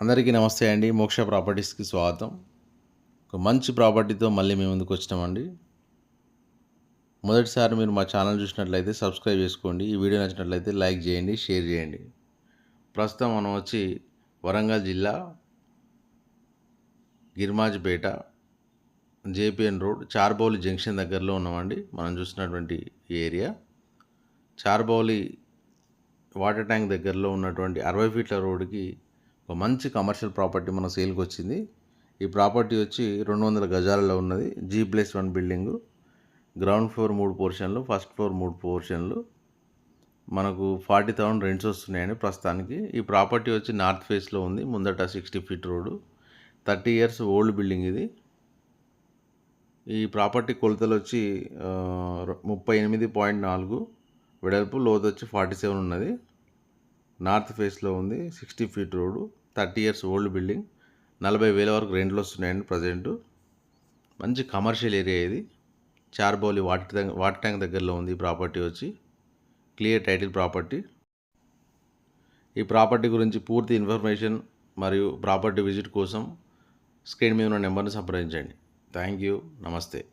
అందరికీ నమస్తే అండి. మోక్ష ప్రాపర్టీస్కి స్వాగతం. ఒక మంచి ప్రాపర్టీతో మళ్ళీ మేము ముందుకు వచ్చినామండి. మొదటిసారి మీరు మా ఛానల్ చూసినట్లయితే సబ్స్క్రైబ్ చేసుకోండి. ఈ వీడియో నచ్చినట్లయితే లైక్ చేయండి షేర్ చేయండి. ప్రస్తుతం మనం వచ్చి వరంగల్ జిల్లా Girmajipet JPN road Charbowli junction దగ్గరలో ఉన్నామండి. మనం చూసినటువంటి ఏరియా. చార్బౌలి వాటర్ ట్యాంక్ దగ్గరలో ఉన్నటువంటి అరవై ఫీట్ల రోడ్డుకి ఒక మంచి కమర్షియల్ ప్రాపర్టీ మన సేల్కి వచ్చింది. ఈ ప్రాపర్టీ వచ్చి రెండు వందల గజాలలో ఉన్నది. G plus one building ground floor మూడు పోర్షన్లు ఫస్ట్ ఫ్లోర్ మూడు పోర్షన్లు మనకు ఫార్టీ థౌసండ్ రెంట్స్ వస్తున్నాయండి ప్రస్తుతానికి. ఈ ప్రాపర్టీ వచ్చి నార్త్ ఫేస్లో ఉంది. ముందట sixty feet road thirty years old building ఇది. ఈ ప్రాపర్టీ కొలతలు వచ్చి ముప్పై ఎనిమిది పాయింట్ నాలుగు. వెడల్పు లోతు వచ్చి ఫార్టీ సెవెన్ ఉన్నది నార్త్ ఫేస్లో ఉంది. Sixty feet road thirty years old building. నలభై వేల వరకు రెంట్లు వస్తున్నాయండి ప్రజెంట్. మంచి కమర్షియల్ ఏరియా ఇది. Charbowli water tank water tank దగ్గరలో ఉంది ఈ ప్రాపర్టీ వచ్చి. Clear title property. ఈ ప్రాపర్టీ గురించి పూర్తి ఇన్ఫర్మేషన్ మరియు ప్రాపర్టీ విజిట్ కోసం స్క్రీన్ మీద ఉన్న నెంబర్ని సంప్రదించండి. Thank you. నమస్తే.